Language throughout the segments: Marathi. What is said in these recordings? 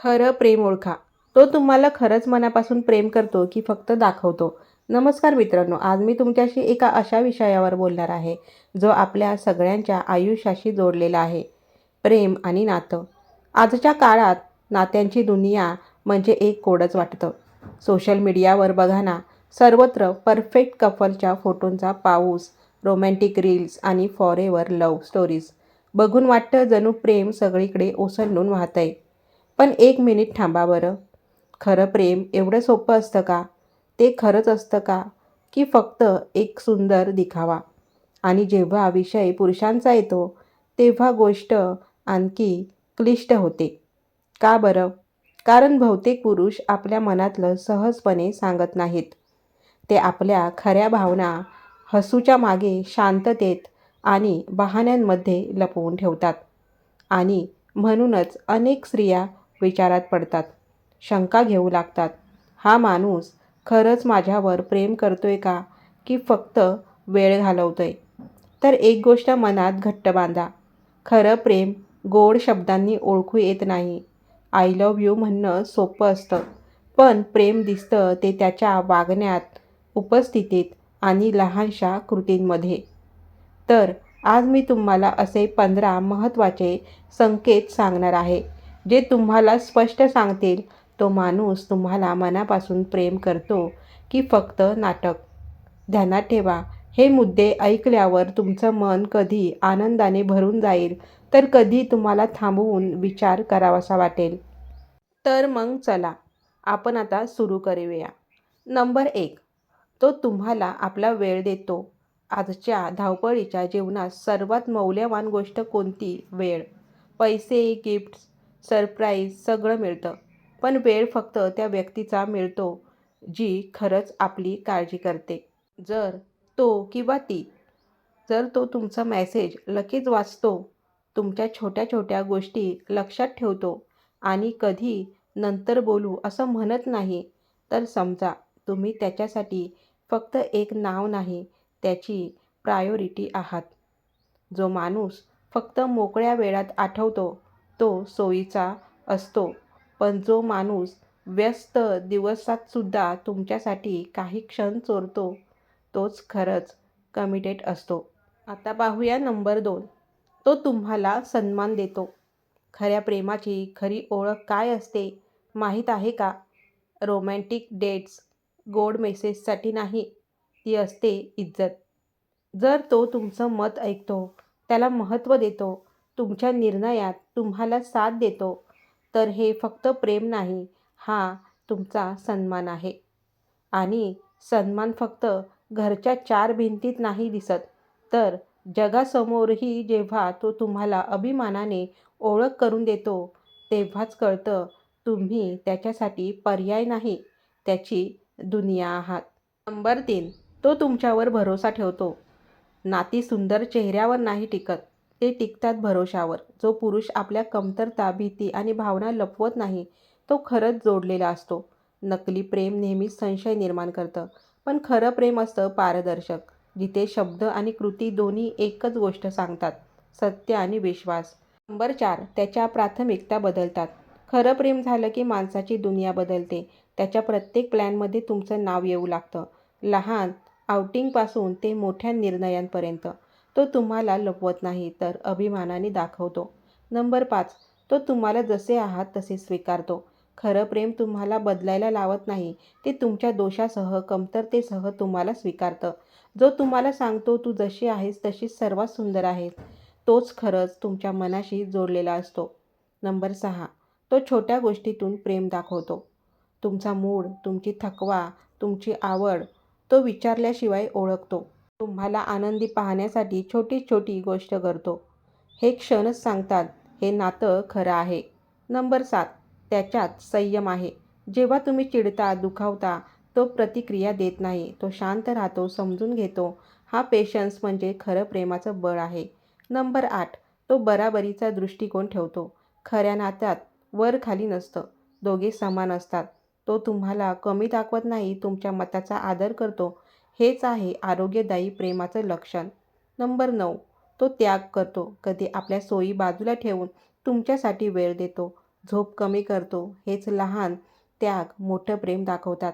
खरं प्रेम ओळखा. तो तुम्हाला खरंच मनापासून प्रेम करतो की फक्त दाखवतो. नमस्कार मित्रांनो आज मी तुमच्याशी एका अशा विषयावर बोलणार आहे जो आपल्या सगळ्यांच्या आयुष्याशी जोडलेला आहे. प्रेम आणि नातं. आजच्या काळात नात्यांची दुनिया म्हणजे एक कोडच वाटतं. सोशल मीडियावर बघा ना सर्वत्र परफेक्ट कपलच्या फोटोंचा पाऊस रोमॅन्टिक रील्स आणि फॉरेवर लव्ह स्टोरीज बघून वाटतं जणू प्रेम सगळीकडे ओसंडून वाहत आहे पण एक मिनिट थांबा बरं. खरं प्रेम एवढं सोपं असतं का? ते खरंच असतं का? की फक्त एक सुंदर दिखावा? आणि जेव्हा विषय पुरुषांचा येतो तेव्हा गोष्ट आणखी क्लिष्ट होते. का बरं? कारण बहुतेक पुरुष आपल्या मनातलं सहजपणे सांगत नाहीत. ते आपल्या खऱ्या भावना हसूच्या मागे शांततेत आणि बहाण्यांमध्ये लपवून ठेवतात. आणि म्हणूनच अनेक स्त्रिया विचारात पडतात. शंका घेऊ लागतात. हा माणूस खरंच माझ्यावर प्रेम करतोय का? की फक्त वेळ घालवतोय? तर एक गोष्ट मनात घट्ट बांधा. खरं प्रेम गोड शब्दांनी ओळखू येत नाही. आय लव्ह यू म्हणणं सोपं असतं. पण प्रेम दिसतं ते त्याच्या वागण्यात उपस्थितीत आणि लहानशा कृतींमध्ये. तर आज मी तुम्हाला असे पंधरा महत्त्वाचे संकेत सांगणार आहे. जे तुम्हाला स्पष्ट सांगतील तो माणूस तुम्हाला मनापासून प्रेम करतो की फक्त नाटक. ध्यानात ठेवा हे मुद्दे ऐकल्यावर तुमचं मन कधी आनंदाने भरून जाईल तर कधी तुम्हाला थांबवून विचार करावासा वाटेल. तर मग चला आपण आता सुरू करूया. नंबर एक तो तुम्हाला आपला वेळ देतो. आजच्या धावपळीच्या जीवनात सर्वात मौल्यवान गोष्ट कोणती? वेळ. पैसे गिफ्ट्स सरप्राईज सगळं मिळतं. पण वेळ फक्त त्या व्यक्तीचा मिळतो जी खरंच आपली काळजी करते. जर तो किंवा ती जर तो तुमचा मॅसेज लगेच वाचतो तुमच्या छोट्या छोट्या गोष्टी लक्षात ठेवतो आणि कधी नंतर बोलू असं म्हणत नाही तर समजा तुम्ही त्याच्यासाठी फक्त एक नाव नाही त्याची प्रायोरिटी आहात. जो माणूस फक्त मोकळ्या वेळात आठवतो तो सोयीचा असतो. पण जो माणूस व्यस्त दिवसातसुद्धा तुमच्यासाठी काही क्षण चोरतो तोच खरंच कमिटेड असतो. आता पाहूया नंबर दोन. तो तुम्हाला सन्मान देतो. खऱ्या प्रेमाची खरी ओळख काय असते माहीत आहे का? रोमॅन्टिक डेट्स गोड मेसेजसाठी नाही ती असते इज्जत. जर तो तुमचं मत ऐकतो त्याला महत्त्व देतो तुमच्या निर्णयात तुम्हाला साथ देतो. तर हे फक्त प्रेम नाही हा तुमचा सन्मान आहे. आणि सन्मान फक्त घरच्या चार भिंतीत नाही दिसत. तर जगासमोरही जेव्हा तो तुम्हाला अभिमानाने ओळख करून देतो तेव्हाच कळतं तुम्ही त्याच्यासाठी पर्याय नाही त्याची दुनिया आहात. नंबर तीन तो तुमच्यावर भरोसा ठेवतो. नाती सुंदर चेहऱ्यावर नाही टिकत. ते टिकतात भरोशावर. जो पुरुष आपल्या कमतरता भीती आणि भावना लपवत नाही तो खरंच जोडलेला असतो. नकली प्रेम नेहमीच संशय निर्माण करतं. पण खरं प्रेम असतं पारदर्शक. जिथे शब्द आणि कृती दोन्ही एकच गोष्ट सांगतात सत्य आणि विश्वास. नंबर चार त्याच्या प्राथमिकता बदलतात. खरं प्रेम झालं की माणसाची दुनिया बदलते. त्याच्या प्रत्येक प्लॅनमध्ये तुमचं नाव येऊ लागतं. लहान आउटिंगपासून ते मोठ्या निर्णयांपर्यंत. तो तुम्हाला लपवत नाही तर अभिमानाने दाखवतो. नंबर पाच तो तुम्हाला जसे आहात तसे स्वीकारतो. खरं प्रेम तुम्हाला बदलायला लावत नाही ते तुमच्या दोषासह कमतरतेसह तुम्हाला स्वीकारतं. जो तुम्हाला सांगतो तू जशी आहेस तशीच सर्वात सुंदर आहेस. तोच खरंच तुमच्या मनाशी जोडलेला असतो. नंबर सहा तो छोट्या गोष्टीतून प्रेम दाखवतो. तुमचा मूड तुमची थकवा तुमची आवड तो विचारल्याशिवाय ओळखतो. तुम्हाला आनंदी पाहण्यासाठी छोटी छोटी गोष्ट करतो. हे क्षणच सांगतात हे नातं खरं आहे. नंबर सात त्याच्यात संयम आहे. जेव्हा तुम्ही चिडता दुखावता तो प्रतिक्रिया देत नाही तो शांत राहतो समजून घेतो. हा पेशन्स म्हणजे खरं प्रेमाचं बळ आहे. नंबर आठ तो बराबरीचा दृष्टिकोन ठेवतो. खऱ्या नात्यात वर खाली नसतं. दोघे समान असतात. तो तुम्हाला कमी दाखवत नाही तुमच्या मताचा आदर करतो. हेच आहे आरोग्यदायी प्रेमाचं लक्षण. नंबर नऊ. तो त्याग करतो. कधी आपल्या सोयी बाजूला ठेवून तुमच्यासाठी वेळ देतो. झोप कमी करतो. हेच लहान त्याग मोठं प्रेम दाखवतात.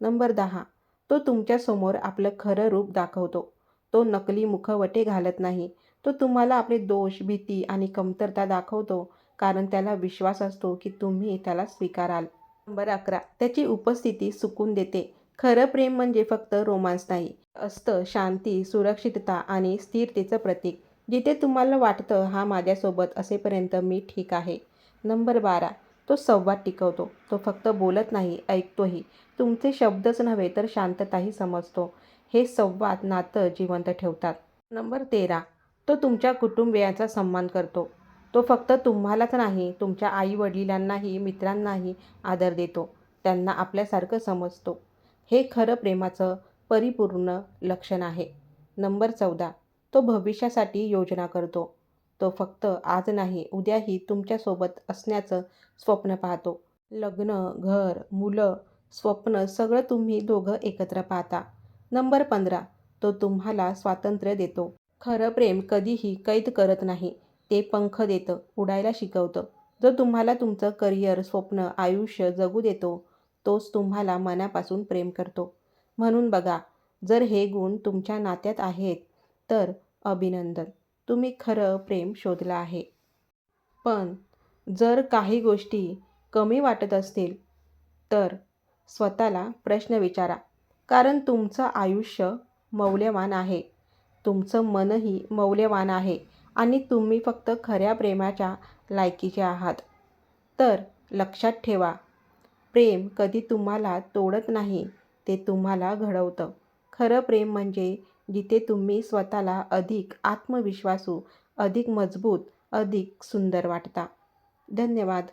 नंबर दहा. तो तुमच्यासमोर आपलं खरं रूप दाखवतो. तो नकली मुखवटे घालत नाही. तो तुम्हाला आपले दोष भीती आणि कमतरता दाखवतो कारण त्याला विश्वास असतो की तुम्ही त्याला स्वीकाराल. नंबर अकरा. त्याची उपस्थिती सुकून देते. खरं प्रेम म्हणजे फक्त रोमांस नाही असतं शांती सुरक्षितता आणि स्थिरतेचं प्रतीक. जिथे तुम्हाला वाटतं हा माझ्यासोबत असेपर्यंत मी ठीक आहे. नंबर बारा. तो संवाद टिकवतो. तो फक्त बोलत नाही ऐकतोही. तुमचे शब्दच नव्हे तर शांतताही समजतो. हे संवाद नातं जिवंत ठेवतात. नंबर तेरा. तो तुमच्या कुटुंबियांचा सन्मान करतो. तो फक्त तुम्हालाच नाही तुमच्या आईवडिलांनाही मित्रांनाही आदर देतो. त्यांना आपल्यासारखं समजतो. हे खरं प्रेमाचं परिपूर्ण लक्षण आहे. नंबर चौदा. तो भविष्यासाठी योजना करतो. तो फक्त आज नाही उद्याही तुमच्यासोबत असण्याचं स्वप्न पाहतो. लग्न घर मुलं स्वप्न सगळं तुम्ही दोघं एकत्र पाहता. नंबर पंधरा. तो तुम्हाला स्वातंत्र्य देतो. खरं प्रेम कधीही कैद करत नाही. ते पंख देतं उडायला शिकवतं. जो तुम्हाला तुमचं करिअर स्वप्न आयुष्य जगू देतो तोच तुम्हाला मनापासून प्रेम करतो. म्हणून बघा जर हे गुण तुमच्या नात्यात आहेत तर अभिनंदन. तुम्ही खरं प्रेम शोधलं आहे. पण जर काही गोष्टी कमी वाटत असतील तर स्वतःला प्रश्न विचारा. कारण तुमचं आयुष्य मौल्यवान आहे. तुमचं मनही मौल्यवान आहे आणि तुम्ही फक्त खऱ्या प्रेमाच्या लायकीचे आहात. तर लक्षात ठेवा प्रेम कधी तुम्हाला तोडत नाही ते तुम्हाला घडवतं. खरं प्रेम म्हणजे जिथे तुम्ही स्वतःला अधिक आत्मविश्वासू अधिक मजबूत अधिक सुंदर वाटता. धन्यवाद.